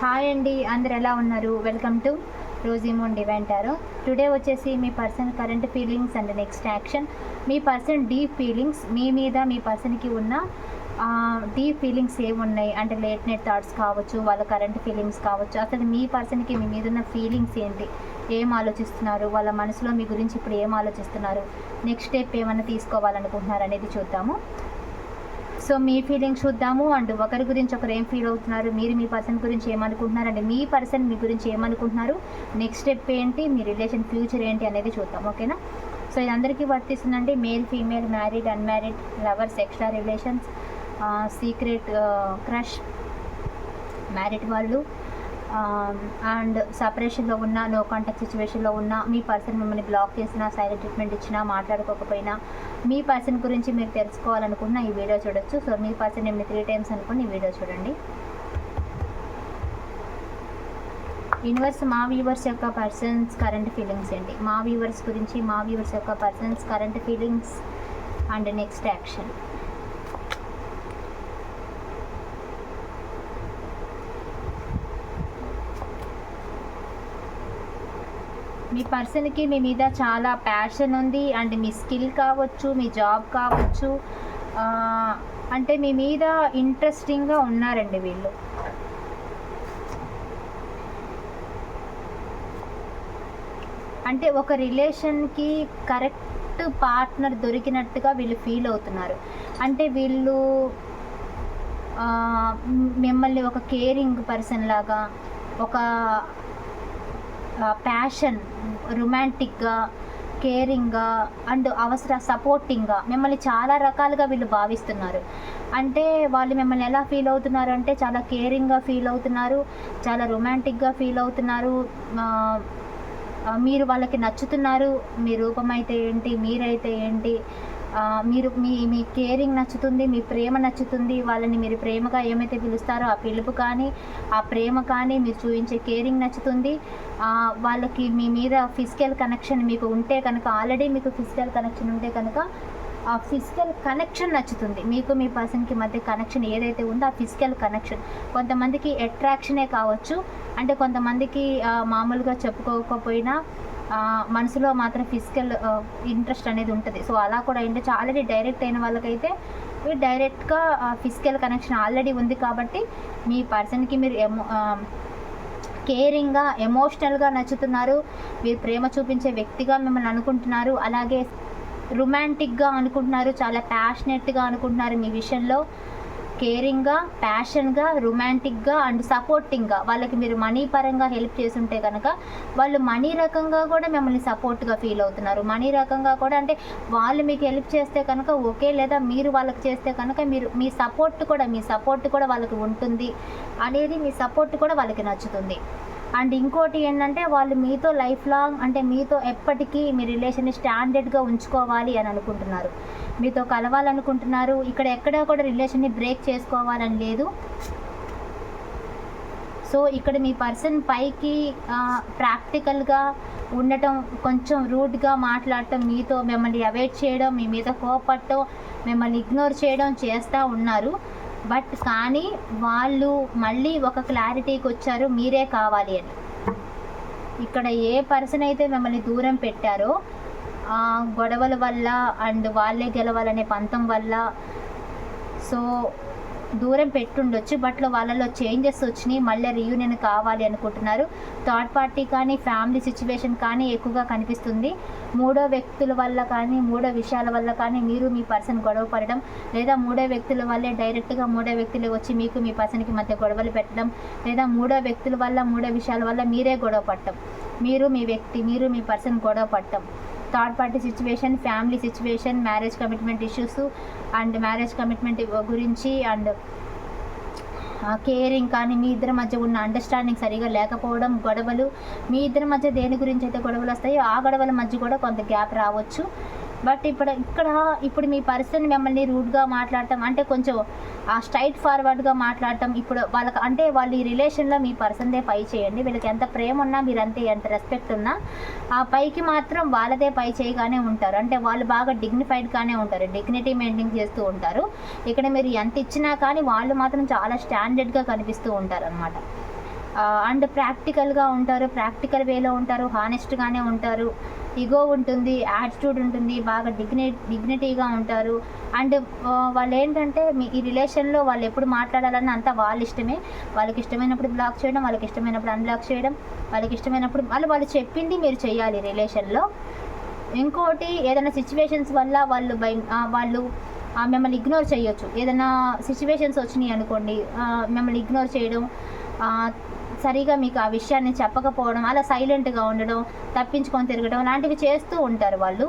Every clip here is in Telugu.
హాయ్ అండి అందరు ఎలా ఉన్నారు? Welcome to Rosymon divine tarot today వచ్చేసి మీ person current feelings and next action me person deep feelings మీ మీద మీ పర్సన్కి ఉన్న డీప్ ఫీలింగ్స్ ఏమున్నాయి? అంటే లేట్ నైట్ థాట్స్ కావచ్చు వాళ్ళ కరెంట్ ఫీలింగ్స్ కావచ్చు అసలు మీ పర్సన్కి మీ మీద ఉన్న ఫీలింగ్స్ ఏంటి? ఏం ఆలోచిస్తున్నారు? వాళ్ళ మనసులో మీ గురించి ఇప్పుడు ఏం ఆలోచిస్తున్నారు? నెక్స్ట్ స్టెప్ ఏమైనా తీసుకోవాలనుకుంటున్నారు అనేది చూద్దాము. సో మీ ఫీలింగ్స్ చూద్దాము. అండ్ ఒకరి గురించి ఒకరు ఏం ఫీల్ అవుతున్నారు? మీరు మీ పర్సన్ గురించి ఏమనుకుంటున్నారు? అండ్ మీ పర్సన్ మీ గురించి ఏమనుకుంటున్నారు? నెక్స్ట్ స్టెప్ ఏంటి? మీ రిలేషన్ ఫ్యూచర్ ఏంటి? అనేది చూద్దాం. ఓకేనా సో ఇది అందరికీ వర్తిస్తుందండి. Male female married unmarried lovers extra relations secret crush married వాళ్ళు. అండ్ సపరేషన్లో ఉన్న నో కాంటాక్ట్ సిచ్యువేషన్లో ఉన్న మీ పర్సన్ మిమ్మల్ని బ్లాక్ చేసినా సైలెంట్ ట్రీట్మెంట్ ఇచ్చినా మాట్లాడుకోకపోయినా మీ పర్సన్ గురించి మీరు తెలుసుకోవాలనుకున్న ఈ వీడియో చూడొచ్చు. సో మీ పర్సన్ మిమ్మల్ని త్రీ టైమ్స్ అనుకుని ఈ వీడియో చూడండి. యూనివర్స్ మా వ్యూవర్స్ యొక్క పర్సన్స్ కరెంట్ ఫీలింగ్స్ ఏంటి? మా వ్యూవర్స్ గురించి మా వ్యూవర్స్ యొక్క persons current feelings and next action మీ పర్సన్కి మీ మీద చాలా ప్యాషన్ ఉంది. అండ్ మీ స్కిల్ కావచ్చు మీ జాబ్ కావచ్చు. అంటే మీ మీద ఇంట్రెస్టింగ్గా ఉన్నారండి వీళ్ళు. అంటే ఒక రిలేషన్కి కరెక్ట్ పార్ట్నర్ దొరికినట్టుగా వీళ్ళు ఫీల్ అవుతున్నారు. అంటే వీళ్ళు మిమ్మల్ని ఒక కేరింగ్ పర్సన్ లాగా ఒక ప్యాషన్ రొమాంటిక్గా కేరింగ్గా అండ్ అవసర సపోర్టింగ్గా మిమ్మల్ని చాలా రకాలుగా వీళ్ళు భావిస్తున్నారు. అంటే వాళ్ళు మిమ్మల్ని ఎలా ఫీల్ అవుతున్నారు అంటే చాలా కేరింగ్గా ఫీల్ అవుతున్నారు చాలా రొమాంటిక్గా ఫీల్ అవుతున్నారు. మీరు వాళ్ళకి నచ్చుతున్నారు మీ రూపం అయితే ఏంటి మీరైతే ఏంటి మీరు మీ మీ కేరింగ్ నచ్చుతుంది మీ ప్రేమ నచ్చుతుంది వాళ్ళని మీరు ప్రేమగా ఏమైతే పిలుస్తారో ఆ పిలుపు కానీ ఆ ప్రేమ కానీ మీరు చూపించే కేరింగ్ నచ్చుతుంది. వాళ్ళకి మీ మీద ఫిజికల్ కనెక్షన్ మీకు ఉంటే కనుక ఆల్రెడీ మీకు ఫిజికల్ కనెక్షన్ ఉంటే కనుక ఆ ఫిజికల్ కనెక్షన్ నచ్చుతుంది. మీకు మీ పర్సన్కి మధ్య కనెక్షన్ ఏదైతే ఉందో ఆ ఫిజికల్ కనెక్షన్ కొంతమందికి అట్రాక్షనే కావచ్చు. అంటే కొంతమందికి మామూలుగా చెప్పుకోకపోయినా మనసులో మాత్రం ఫిజికల్ ఇంట్రెస్ట్ అనేది ఉంటుంది. సో అలా కూడా ఏంటంటే ఆల్రెడీ డైరెక్ట్ అయిన వాళ్ళకైతే డైరెక్ట్గా ఫిజికల్ కనెక్షన్ ఆల్రెడీ ఉంది కాబట్టి మీ పర్సన్కి మీరు ఎమో కేరింగ్గా ఎమోషనల్గా నచ్చుతున్నారు. మీరు ప్రేమ చూపించే వ్యక్తిగా మిమ్మల్ని అనుకుంటున్నారు. అలాగే రొమాంటిక్గా అనుకుంటున్నారు. చాలా ప్యాషనెట్గా అనుకుంటున్నారు మీ విషయంలో. కేరింగ్గా ప్యాషన్గా రొమాంటిక్గా అండ్ సపోర్టింగ్గా వాళ్ళకి మీరు మనీ పరంగా హెల్ప్ చేస్తుంటే కనుక వాళ్ళు మనీ రకంగా కూడా మిమ్మల్ని సపోర్ట్గా ఫీల్ అవుతున్నారు. మనీ రకంగా కూడా అంటే వాళ్ళు మీకు హెల్ప్ చేస్తే కనుక ఓకే లేదా మీరు వాళ్ళకి చేస్తే కనుక మీరు మీ సపోర్ట్ కూడా మీ సపోర్ట్ కూడా వాళ్ళకి ఉంటుంది అనేది మీ సపోర్ట్ కూడా వాళ్ళకి నచ్చుతుంది. అండ్ ఇంకోటి ఏంటంటే వాళ్ళు మీతో లైఫ్ లాంగ్ అంటే మీతో ఎప్పటికీ మీ రిలేషన్ని స్టాండర్డ్గా ఉంచుకోవాలి అని అనుకుంటున్నారు. మీతో కలవాలనుకుంటున్నారు. ఇక్కడ ఎక్కడా కూడా రిలేషన్ని బ్రేక్ చేసుకోవాలని లేదు. సో ఇక్కడ మీ పర్సన్ పైకి ప్రాక్టికల్గా ఉండటం కొంచెం రూడ్గా మాట్లాడటం మీతో మిమ్మల్ని అవాయిడ్ చేయడం మీ మీద కోపడటం మిమ్మల్ని ఇగ్నోర్ చేయడం చేస్తూ ఉన్నారు. బట్ కానీ వాళ్ళు మళ్ళీ ఒక క్లారిటీకి వచ్చారు మీరే కావాలి అని. ఇక్కడ ఏ పర్సన్ అయితే మిమ్మల్ని దూరం పెట్టారో ఆ గొడవల వల్ల అండ్ వాళ్ళే గెలవాలనే పంతం వల్ల సో దూరం పెట్టుండొచ్చు బట్ వాళ్ళలో చేంజెస్ వచ్చినాయి మళ్ళీ రీయూనియన్ కావాలి అనుకుంటున్నారు. థర్డ్ పార్టీ కానీ ఫ్యామిలీ సిచ్యువేషన్ కానీ ఎక్కువగా కనిపిస్తుంది. మూడో వ్యక్తుల వల్ల కానీ మూడో విషయాల వల్ల కానీ మీరు మీ పర్సన్ గొడవ పడడం లేదా మూడో వ్యక్తుల వల్లే డైరెక్ట్గా మూడో వ్యక్తులు వచ్చి మీకు మీ పర్సన్కి మధ్య గొడవలు పెట్టడం లేదా మూడో వ్యక్తుల వల్ల మూడో విషయాల వల్ల మీరే గొడవ పడటం మీరు మీ వ్యక్తి మీరు మీ పర్సన్ గొడవ పడటం third party situation family situation marriage commitment issues and marriage commitment గురించి అండ్ కేరింగ్ కానీ మీ ఇద్దరి మధ్య ఉన్న అండర్స్టాండింగ్ సరిగా లేకపోవడం గొడవలు మీ ఇద్దరి మధ్య దేని గురించి అయితే గొడవలు వస్తాయో ఆ గొడవల మధ్య కూడా కొంత గ్యాప్ రావచ్చు. బట్ ఇప్పుడు ఇక్కడ ఇప్పుడు మీ పర్సన్ మిమ్మల్ని రూడ్గా మాట్లాడటం అంటే కొంచెం ఆ స్ట్రైట్ ఫార్వర్డ్గా మాట్లాడటం ఇప్పుడు వాళ్ళకి అంటే వాళ్ళు ఈ రిలేషన్లో మీ పర్సన్దే పై చేయండి. వీళ్ళకి ఎంత ప్రేమ ఉన్నా మీరు అంతే ఎంత రెస్పెక్ట్ ఉన్నా ఆ పైకి మాత్రం వాళ్ళదే పై చేయగానే ఉంటారు. అంటే వాళ్ళు బాగా డిగ్నిఫైడ్గానే ఉంటారు. డిగ్నిటీ మెయింటైన్ చేస్తూ ఉంటారు. ఇక్కడ మీరు ఎంత ఇచ్చినా కానీ వాళ్ళు మాత్రం చాలా స్టాండర్డ్గా కనిపిస్తూ ఉంటారు అనమాట అండ్ ప్రాక్టికల్గా ఉంటారు. ప్రాక్టికల్ వేలో ఉంటారు. హానెస్ట్గానే ఉంటారు. ఇగో ఉంటుంది యాటిట్యూడ్ ఉంటుంది బాగా డిగ్ని డిగ్నిటీగా ఉంటారు. అండ్ వాళ్ళు ఏంటంటే మీ ఈ రిలేషన్లో వాళ్ళు ఎప్పుడు మాట్లాడాలని అంతా వాళ్ళ ఇష్టమే. వాళ్ళకి ఇష్టమైనప్పుడు బ్లాక్ చేయడం వాళ్ళకి ఇష్టమైనప్పుడు అన్బ్లాక్ చేయడం వాళ్ళకి ఇష్టమైనప్పుడు వాళ్ళు వాళ్ళు చెప్పింది మీరు చేయాలి రిలేషన్లో ఇంకోటి ఏదైనా సిచ్యువేషన్స్ వల్ల వాళ్ళు బై వాళ్ళు మిమ్మల్ని ఇగ్నోర్ చేయొచ్చు. ఏదైనా సిచ్యువేషన్స్ వచ్చినాయి అనుకోండి మిమ్మల్ని ఇగ్నోర్ చేయడం సరిగా మీకు ఆ విషయాన్ని చెప్పకపోవడం అలా సైలెంట్గా ఉండడం తప్పించుకొని తిరగడం లాంటివి చేస్తూ ఉంటారు వాళ్ళు.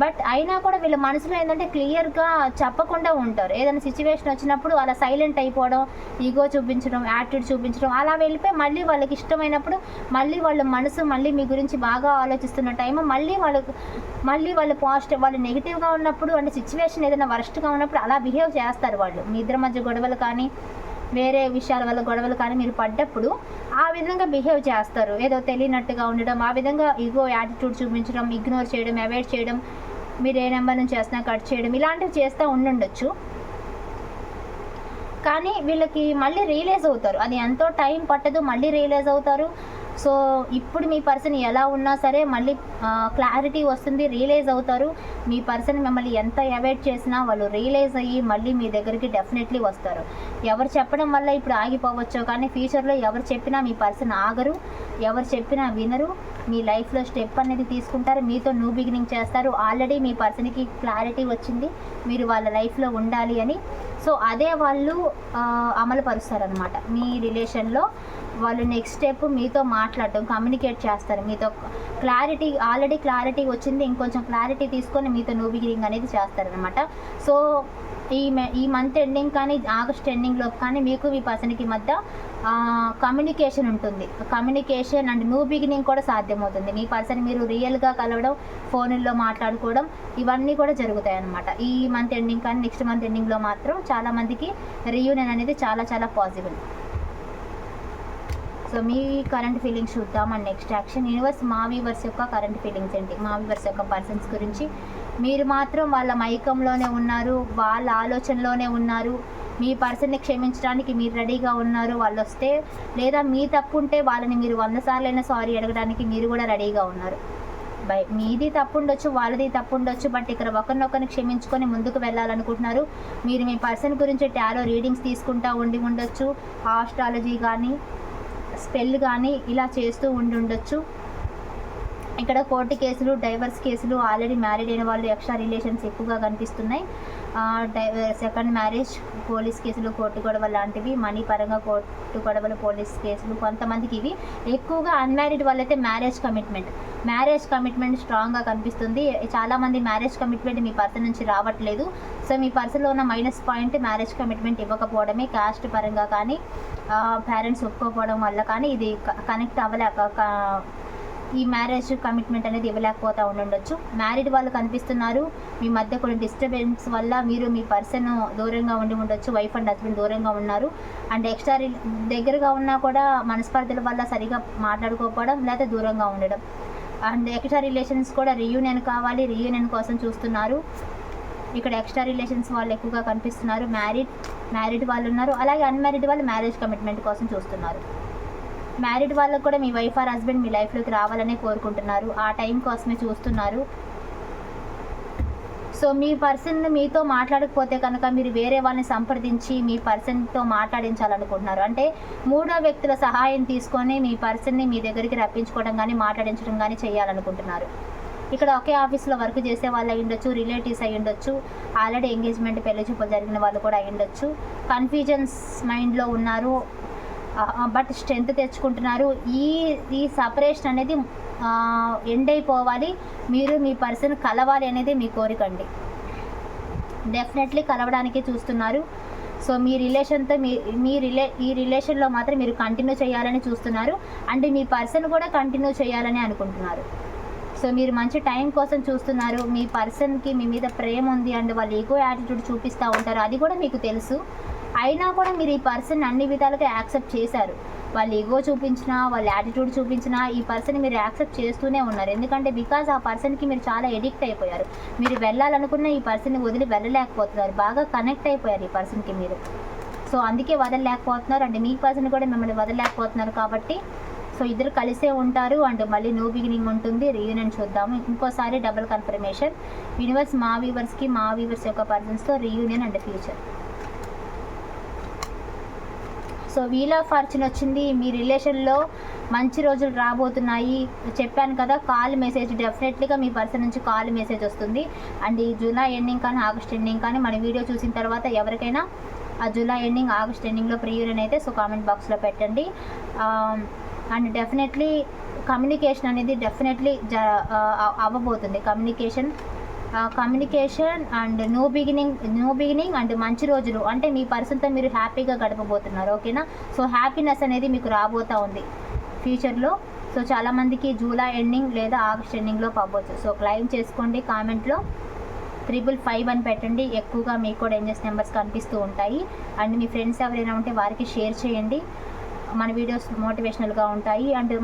బట్ అయినా కూడా వీళ్ళ మనసులో ఏంటంటే క్లియర్గా చెప్పకుండా ఉంటారు. ఏదైనా సిచ్యువేషన్ వచ్చినప్పుడు అలా సైలెంట్ అయిపోవడం ఈగో చూపించడం యాటిట్యూడ్ చూపించడం అలా వెళ్ళిపోయి మళ్ళీ వాళ్ళకి ఇష్టమైనప్పుడు మళ్ళీ వాళ్ళ మనసు మళ్ళీ మీ గురించి బాగా ఆలోచిస్తున్న టైం మళ్ళీ వాళ్ళకు మళ్ళీ వాళ్ళు పాజిటివ్ వాళ్ళు నెగిటివ్గా ఉన్నప్పుడు అంటే సిచ్యువేషన్ ఏదైనా వరస్ట్గా ఉన్నప్పుడు అలా బిహేవ్ చేస్తారు వాళ్ళు. మీ ఇద్దరి మధ్య గొడవలు కానీ వేరే విషయాల వల్ల గొడవలు కానీ మీరు పడ్డప్పుడు ఆ విధంగా బిహేవ్ చేస్తారు. ఏదో తెలియనట్టుగా ఉండడం ఆ విధంగా ఈగో యాటిట్యూడ్ చూపించడం ఇగ్నోర్ చేయడం అవాయిడ్ చేయడం మీరు ఏ నెంబర్ నుంచి చేసినా కట్ చేయడం ఇలాంటివి చేస్తూ ఉండుండొచ్చు. కానీ వీళ్ళకి మళ్ళీ రియలైజ్ అవుతారు. అది ఎంతో టైం పట్టదు మళ్ళీ రియలైజ్ అవుతారు. సో ఇప్పుడు మీ పర్సన్ ఎలా ఉన్నా సరే మళ్ళీ క్లారిటీ వస్తుంది రియలైజ్ అవుతారు. మీ పర్సన్ మిమ్మల్ని ఎంత అవాయిడ్ చేసినా వాళ్ళు రియలైజ్ అయ్యి మళ్ళీ మీ దగ్గరికి డెఫినెట్లీ వస్తారు. ఎవరు చెప్పడం వల్ల ఇప్పుడు ఆగిపోవచ్చు కానీ ఫ్యూచర్లో ఎవరు చెప్పినా మీ పర్సన్ ఆగరు ఎవరు చెప్పినా వినరు. మీ లైఫ్లో స్టెప్ అనేది తీసుకుంటారు. మీతో న్యూ బిగినింగ్ చేస్తారు. ఆల్రెడీ మీ పర్సన్కి క్లారిటీ వచ్చింది. మీరు వాళ్ళ లైఫ్లో ఉండాలి అని. సో అదే వాళ్ళు ఆ, అమలు పరుస్తారనమాట మీ రిలేషన్లో వాళ్ళు నెక్స్ట్ స్టెప్ మీతో మాట్లాడటం కమ్యూనికేట్ చేస్తారు. మీతో క్లారిటీ ఆల్రెడీ క్లారిటీ వచ్చింది ఇంకొంచెం క్లారిటీ తీసుకొని మీతో న్యూ బిగినింగ్ అనేది చేస్తారనమాట సో ఈ ఈ మంత్ ఎండింగ్ కానీ ఆగస్ట్ ఎండింగ్లో కానీ మీకు మీ పర్సన్కి మధ్య కమ్యూనికేషన్ ఉంటుంది. కమ్యూనికేషన్ అండ్ న్యూ బిగినింగ్ కూడా సాధ్యమవుతుంది. మీ పర్సన్ మీరు రియల్గా కలవడం ఫోన్లో మాట్లాడుకోవడం ఇవన్నీ కూడా జరుగుతాయి అనమాట ఈ మంత్ ఎండింగ్ కానీ నెక్స్ట్ మంత్ ఎండింగ్లో మాత్రం చాలా మందికి రియూనియన్ అనేది చాలా చాలా పాసిబుల్ సో మీ కరెంట్ ఫీలింగ్స్ చూద్దాం అండ్ నెక్స్ట్ యాక్షన్ యూనివర్స్ మా వీవర్స్ యొక్క కరెంట్ ఫీలింగ్స్ ఏంటి? మా వీవర్స్ యొక్క పర్సన్స్ గురించి. మీరు మాత్రం వాళ్ళ మైకంలోనే ఉన్నారు వాళ్ళ ఆలోచనలోనే ఉన్నారు. మీ పర్సన్ని క్షమించడానికి మీరు రెడీగా ఉన్నారు వాళ్ళు వస్తే లేదా మీ తప్పు ఉంటే వాళ్ళని మీరు వంద సార్లైనా సారీ అడగడానికి మీరు కూడా రెడీగా ఉన్నారు. బై మీది తప్పు ఉండొచ్చు వాళ్ళది తప్పు ఉండొచ్చు బట్ ఇక్కడ ఒకరినొకరిని క్షమించుకొని ముందుకు వెళ్ళాలనుకుంటున్నారు. మీరు మీ పర్సన్ గురించి టారో రీడింగ్స్ తీసుకుంటా ఉండి ఉండొచ్చు. ఆస్ట్రాలజీ కానీ స్పెల్ కానీ ఇలా చేస్తూ ఉండి ఉండొచ్చు ఇక్కడ కోర్టు కేసులు డైవర్స్ కేసులు ఆల్రెడీ మ్యారీడ్ అయిన వాళ్ళు ఎక్స్ట్రా రిలేషన్స్ ఎక్కువగా కనిపిస్తున్నాయి. సెకండ్ మ్యారేజ్ పోలీస్ కేసులు కోర్టు గొడవ లాంటివి మనీ పరంగా కోర్టు గొడవలు పోలీస్ కేసులు కొంతమందికి ఇవి ఎక్కువగా అన్మ్యారీడ్ వాళ్ళైతే మ్యారేజ్ కమిట్మెంట్. మ్యారేజ్ కమిట్మెంట్ స్ట్రాంగ్గా కనిపిస్తుంది. చాలామంది మ్యారేజ్ కమిట్మెంట్ మీ పర్సన్ నుంచి రావట్లేదు. సో మీ పర్సన్లో ఉన్న మైనస్ పాయింట్ మ్యారేజ్ కమిట్మెంట్ ఇవ్వకపోవడమే కాస్ట్ పరంగా కానీ పేరెంట్స్ ఒప్పుకోకపోవడం వల్ల కానీ ఇది కనెక్ట్ అవ్వలేక ఈ మ్యారేజ్ కమిట్మెంట్ అనేది ఇవ్వలేకపోతా ఉండొచ్చు మ్యారీడ్ వాళ్ళు కనిపిస్తున్నారు మీ మధ్య కొన్ని డిస్టర్బెన్స్ వల్ల మీరు మీ పర్సన్ దూరంగా ఉండి ఉండొచ్చు వైఫ్ అండ్ హస్బెండ్ దూరంగా ఉన్నారు. అండ్ ఎక్స్ట్రా రి- దగ్గరగా ఉన్నా కూడా మనస్పర్ధల వల్ల సరిగా మాట్లాడుకోకపోవడం లేదా దూరంగా ఉండడం. అండ్ ఎక్స్ట్రా రిలేషన్స్ కూడా రీయూనియన్ కావాలి రీయూనియన్ కోసం చూస్తున్నారు. ఇక్కడ ఎక్స్ట్రా రిలేషన్స్ వాళ్ళు ఎక్కువగా కనిపిస్తున్నారు. మ్యారీడ్ మ్యారీడ్ వాళ్ళు ఉన్నారు. అలాగే అన్మ్యారీడ్ వాళ్ళు మ్యారేజ్ కమిట్మెంట్ కోసం చూస్తున్నారు. మ్యారీడ్ వాళ్ళకు కూడా మీ వైఫ్ ఆర్ హస్బెండ్ మీ లైఫ్లోకి రావాలనే కోరుకుంటున్నారు. ఆ టైం కోసమే చూస్తున్నారు. సో మీ పర్సన్ మీతో మాట్లాడకపోతే కనుక మీరు వేరే వాళ్ళని సంప్రదించి మీ పర్సన్తో మాట్లాడించాలనుకుంటున్నారు. అంటే మూడో వ్యక్తుల సహాయం తీసుకొని మీ పర్సన్ని మీ దగ్గరికి రప్పించుకోవడం కానీ మాట్లాడించడం కానీ చేయాలనుకుంటున్నారు. ఇక్కడ ఒకే ఆఫీస్లో వర్క్ చేసే వాళ్ళు అయి ఉండొచ్చు రిలేటివ్స్ అయి ఉండొచ్చు ఆల్రెడీ ఎంగేజ్మెంట్ పెళ్ళి చూపులు జరిగిన వాళ్ళు కూడా అయి ఉండొచ్చు. కన్ఫ్యూజన్స్ మైండ్లో ఉన్నారు. బట్ స్ట్రెంత్ తెచ్చుకుంటున్నారు. ఈ ఈ సపరేషన్ అనేది ఎండ్ అయిపోవాలి. మీరు మీ పర్సన్ కలవాలి అనేది మీ కోరిక అండి. డెఫినెట్లీ కలవడానికి చూస్తున్నారు. సో మీ రిలేషన్తో మీ మీ రిలే ఈ రిలేషన్లో మాత్రం మీరు కంటిన్యూ చేయాలని చూస్తున్నారు. అండ్ మీ పర్సన్ కూడా కంటిన్యూ చేయాలని అనుకుంటున్నారు. సో మీరు మంచి టైం కోసం చూస్తున్నారు. మీ పర్సన్కి మీ మీద ప్రేమ ఉంది అండ్ వాళ్ళు ఈగో యాటిట్యూడ్ చూపిస్తూ ఉంటారు. అది కూడా మీకు తెలుసు. అయినా కూడా మీరు ఈ పర్సన్ అన్ని విధాలుగా యాక్సెప్ట్ చేశారు. వాళ్ళు ఈగో చూపించినా వాళ్ళ యాటిట్యూడ్ చూపించినా ఈ పర్సన్ మీరు యాక్సెప్ట్ చేస్తూనే ఉన్నారు. ఎందుకంటే బికాజ్ ఆ పర్సన్కి మీరు చాలా ఎడిక్ట్ అయిపోయారు. మీరు వెళ్ళాలనుకున్న ఈ పర్సన్ని వదిలి వెళ్ళలేకపోతున్నారు. బాగా కనెక్ట్ అయిపోయారు ఈ పర్సన్కి మీరు. సో అందుకే వదలలేకపోతున్నారు. అండ్ మీ పర్సన్ కూడా మిమ్మల్ని వదలలేకపోతున్నారు కాబట్టి సో ఇద్దరు కలిసే ఉంటారు అండ్ మళ్ళీ న్యూ బిగినింగ్ ఉంటుంది. రీయూనియన్ చూద్దాము. ఇంకోసారి డబుల్ కన్ఫర్మేషన్. యూనివర్స్ మా వ్యూవర్స్కి మా వ్యూవర్స్ యొక్క పర్సన్స్తో reunion and future. So wheel of fortune వచ్చింది. మీ రిలేషన్లో మంచి రోజులు రాబోతున్నాయి. చెప్పాను కదా కాల్ మెసేజ్ డెఫినెట్లీగా మీ పర్సన్ నుంచి కాల్ మెసేజ్ వస్తుంది. అండ్ ఈ జూలై ఎండింగ్ కానీ ఆగస్ట్ ఎండింగ్ కానీ మన వీడియో చూసిన తర్వాత ఎవరికైనా ఆ జూలై ఎండింగ్ ఆగస్ట్ ఎండింగ్లో ప్రియూరియన్ అయితే సో కామెంట్ బాక్స్లో పెట్టండి. అండ్ డెఫినెట్లీ కమ్యూనికేషన్ అనేది డెఫినెట్లీ జ అవ్వబోతుంది. Communication communication and new beginning new beginning and మంచి రోజులు. అంటే మీ పర్సన్తో మీరు హ్యాపీగా గడపబోతున్నారు. ఓకేనా? సో హ్యాపీనెస్ అనేది మీకు రాబోతూ ఉంది ఫ్యూచర్లో. సో చాలామందికి జూలై ఎండింగ్ లేదా ఆగస్ట్ ఎండింగ్లో పవ్వచ్చు. సో క్లైమ్ చేసుకోండి కామెంట్లో. త్రిబుల్ ఫైవ్ అని పెట్టండి. ఎక్కువగా మీకు కూడా ఎంజెస్ నెంబర్స్ కనిపిస్తూ ఉంటాయి. అండ్ మీ ఫ్రెండ్స్ ఎవరైనా ఉంటే వారికి షేర్ చేయండి. మన వీడియోస్ మోటివేషనల్గా ఉంటాయి. అండ్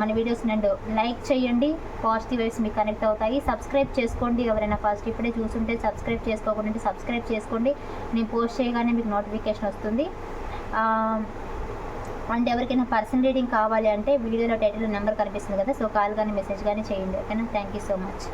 మన వీడియోస్ అండ్ లైక్ చేయండి. పాజిటివ్ వైబ్స్ మీకు కనెక్ట్ అవుతాయి. సబ్స్క్రైబ్ చేసుకోండి. ఎవరైనా ఫస్ట్ ఇప్పుడే చూసుంటే సబ్స్క్రైబ్ చేసుకోకుండా సబ్స్క్రైబ్ చేసుకోండి. నేను పోస్ట్ చేయగానే మీకు నోటిఫికేషన్ వస్తుంది. అండ్ ఎవరికైనా పర్సన్ రీడింగ్ కావాలి అంటే వీడియోలో టైటిల్ నెంబర్ కనిపిస్తుంది కదా సో కాల్ కానీ మెసేజ్ కానీ చేయండి. ఓకేనా? Thank you so much